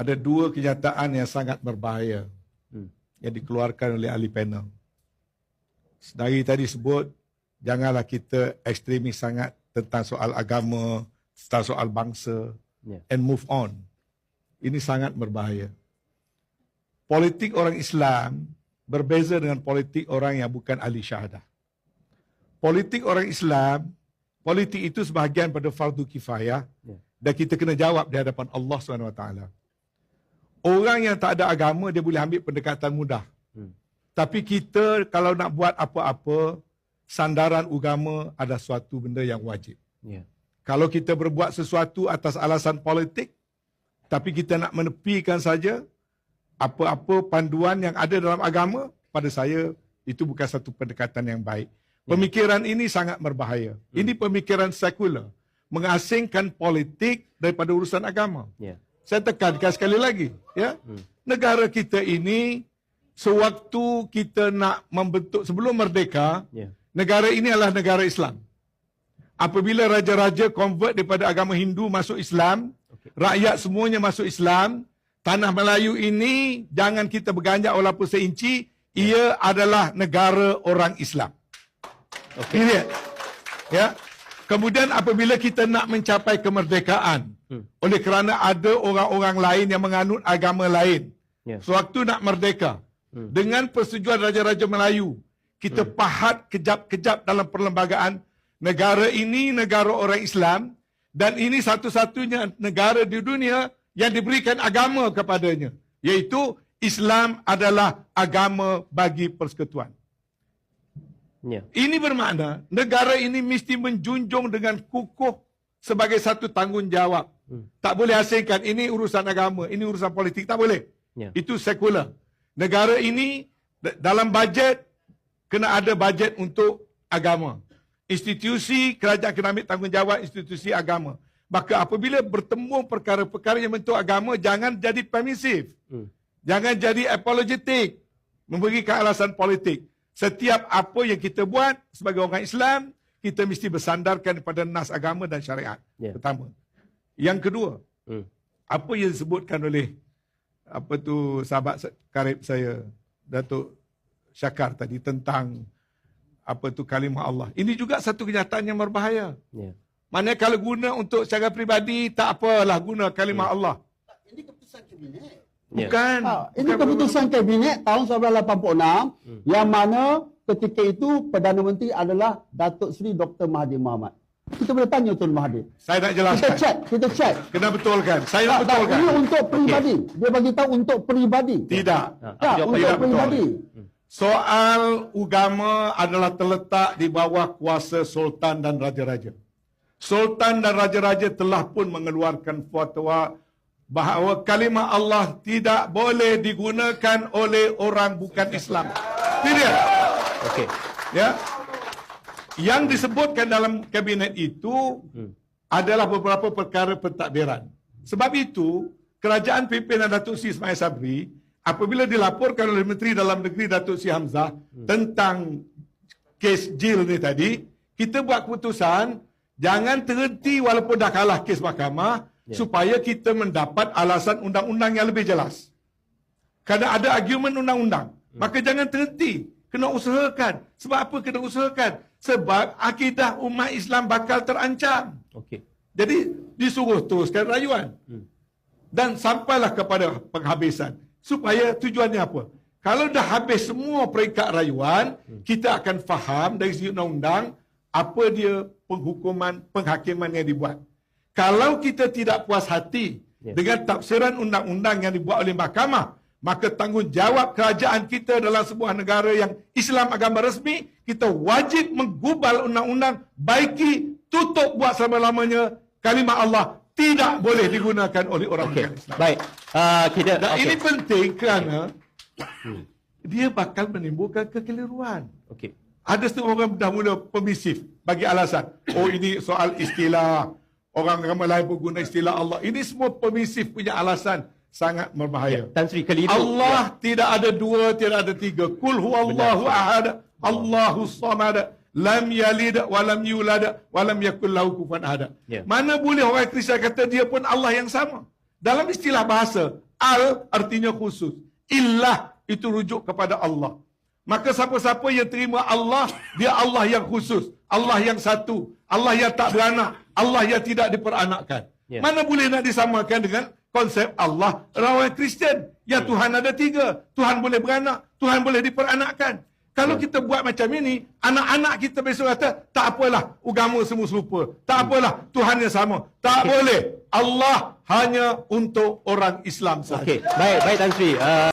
ada dua kenyataan yang sangat berbahaya Hmm. yang dikeluarkan oleh ahli panel. Sedari tadi sebut, janganlah kita ekstremis sangat tentang soal agama, tentang soal bangsa, Ya. and move on. Ini sangat berbahaya. Politik orang Islam berbeza dengan politik orang yang bukan ahli syahadah. Politik orang Islam, politik itu sebahagian pada fardu kifayah Ya. dan kita kena jawab di hadapan Allah SWT. Orang yang tak ada agama dia boleh ambil pendekatan mudah. Hmm. Tapi kita kalau nak buat apa-apa, sandaran agama ada suatu benda yang wajib. Ya. Kalau kita berbuat sesuatu atas alasan politik, tapi kita nak menepikan saja apa-apa panduan yang ada dalam agama, pada saya itu bukan satu pendekatan yang baik. Pemikiran ini sangat berbahaya. Ini pemikiran sekular. Mengasingkan politik daripada urusan agama. Ya. Saya tekankan sekali lagi, ya. Negara kita ini sewaktu kita nak membentuk sebelum merdeka, Ya. negara ini adalah negara Islam. Apabila raja-raja convert daripada agama Hindu masuk Islam, rakyat semuanya masuk Islam, tanah Melayu ini jangan kita berganjak walaupun seinci, ia adalah negara orang Islam. Okey. Period. Ya. Kemudian apabila kita nak mencapai kemerdekaan, Hmm. oleh kerana ada orang-orang lain yang menganut agama lain. Ya. Sewaktu nak merdeka, Hmm. dengan persetujuan Raja-Raja Melayu, kita pahat kejap-kejap dalam perlembagaan negara ini negara orang Islam dan ini satu-satunya negara di dunia yang diberikan agama kepadanya, iaitu Islam adalah agama bagi persekutuan. Ya. Ini bermakna negara ini mesti menjunjung dengan kukuh sebagai satu tanggungjawab. Hmm. Tak boleh asingkan ini urusan agama, ini urusan politik, tak boleh. Ya. Itu sekular. Negara ini dalam bajet kena ada bajet untuk agama. Institusi kerajaan kena ambil tanggungjawab institusi agama. Maka apabila bertemu perkara-perkara yang bentuk agama jangan jadi permisif. Hmm. Jangan jadi apologetik. Memberikan alasan politik. Setiap apa yang kita buat sebagai orang Islam, kita mesti bersandarkan pada nas agama dan syariat. Ya. Pertama. Yang kedua, Hmm. apa yang disebutkan oleh apa tu sahabat sa- karib saya Datuk Syakar tadi tentang apa tu kalimah Allah. Ini juga satu kenyataan yang berbahaya. Ya. Mana kalau guna untuk secara peribadi tak apalah guna kalimah Allah. Ini keputusan kabinet. Ya. Bukan. Ha, ini bukan keputusan kabinet tahun 1986 yang mana ketika itu Perdana Menteri adalah Datuk Seri Dr. Mahathir Mohamad. Kita boleh tanya Tuan Mahathir. Saya nak Kita jelaskan. check, kita check. Kena betulkan. Saya nak Tak, tak, betulkan. ini untuk peribadi. Dia bagi tahu untuk peribadi. Tidak. Ha, aku Tak, untuk tidak betul. peribadi. Soal agama adalah terletak di bawah kuasa sultan dan raja-raja. Sultan dan raja-raja telah pun mengeluarkan fatwa bahawa kalimah Allah tidak boleh digunakan oleh orang bukan Islam. Period. Okey. Ya. Yang disebutkan dalam kabinet itu Hmm. adalah beberapa perkara pentadbiran. Sebab itu, kerajaan pimpinan Datuk Seri Ismail Sabri apabila dilaporkan oleh Menteri Dalam Negeri Datuk Seri Hamzah tentang kes jil ni tadi, kita buat keputusan jangan terhenti walaupun dah kalah kes mahkamah Ya. supaya kita mendapat alasan undang-undang yang lebih jelas. Kerana ada argumen undang-undang. Maka jangan terhenti. Kena usahakan. Sebab apa kena usahakan? Sebab akidah umat Islam bakal terancam. Okey. Jadi disuruh teruskan rayuan. Hmm. Dan sampailah kepada penghabisan. Supaya tujuannya apa? Kalau dah habis semua peringkat rayuan, kita akan faham dari segi undang-undang apa dia penghukuman, penghakiman yang dibuat. Kalau kita tidak puas hati Ya. dengan tafsiran undang-undang yang dibuat oleh mahkamah, maka tanggungjawab kerajaan kita dalam sebuah negara yang Islam agama resmi, kita wajib menggubal undang-undang, baiki, tutup buat selama-lamanya kalimah Allah tidak boleh digunakan oleh orang bukan Islam. Baik. Uh, kita Dan okey. ini penting kerana dia bakal menimbulkan kekeliruan. Okey. Ada setengah orang dah mula permisif bagi alasan. Oh ini soal istilah. Orang ramai lain pun guna istilah Allah. Ini semua permisif punya alasan sangat berbahaya. Tan Sri keliru. Allah tidak ada dua, tidak ada tiga. Kul huwallahu ahad, Allahu samad, lam yalid wa lam yulad wa lam yakul lahu kufuwan ahad. Ya. Mana boleh orang Kristian kata dia pun Allah yang sama? Dalam istilah bahasa, Al artinya khusus. Illah itu rujuk kepada Allah. Maka siapa-siapa yang terima Allah, dia Allah yang khusus. Allah yang satu. Allah yang tak beranak. Allah yang tidak diperanakkan. Ya. Mana boleh nak disamakan dengan konsep Allah orang Kristian. Ya Tuhan ada tiga. Tuhan boleh beranak. Tuhan boleh diperanakkan. Kalau kita buat macam ini, anak-anak kita besok kata, tak apalah, agama semua serupa. Tak apalah, Tuhan yang sama. Tak boleh. Allah hanya untuk orang Islam sahaja. Okey, baik, baik Tan Sri. Uh,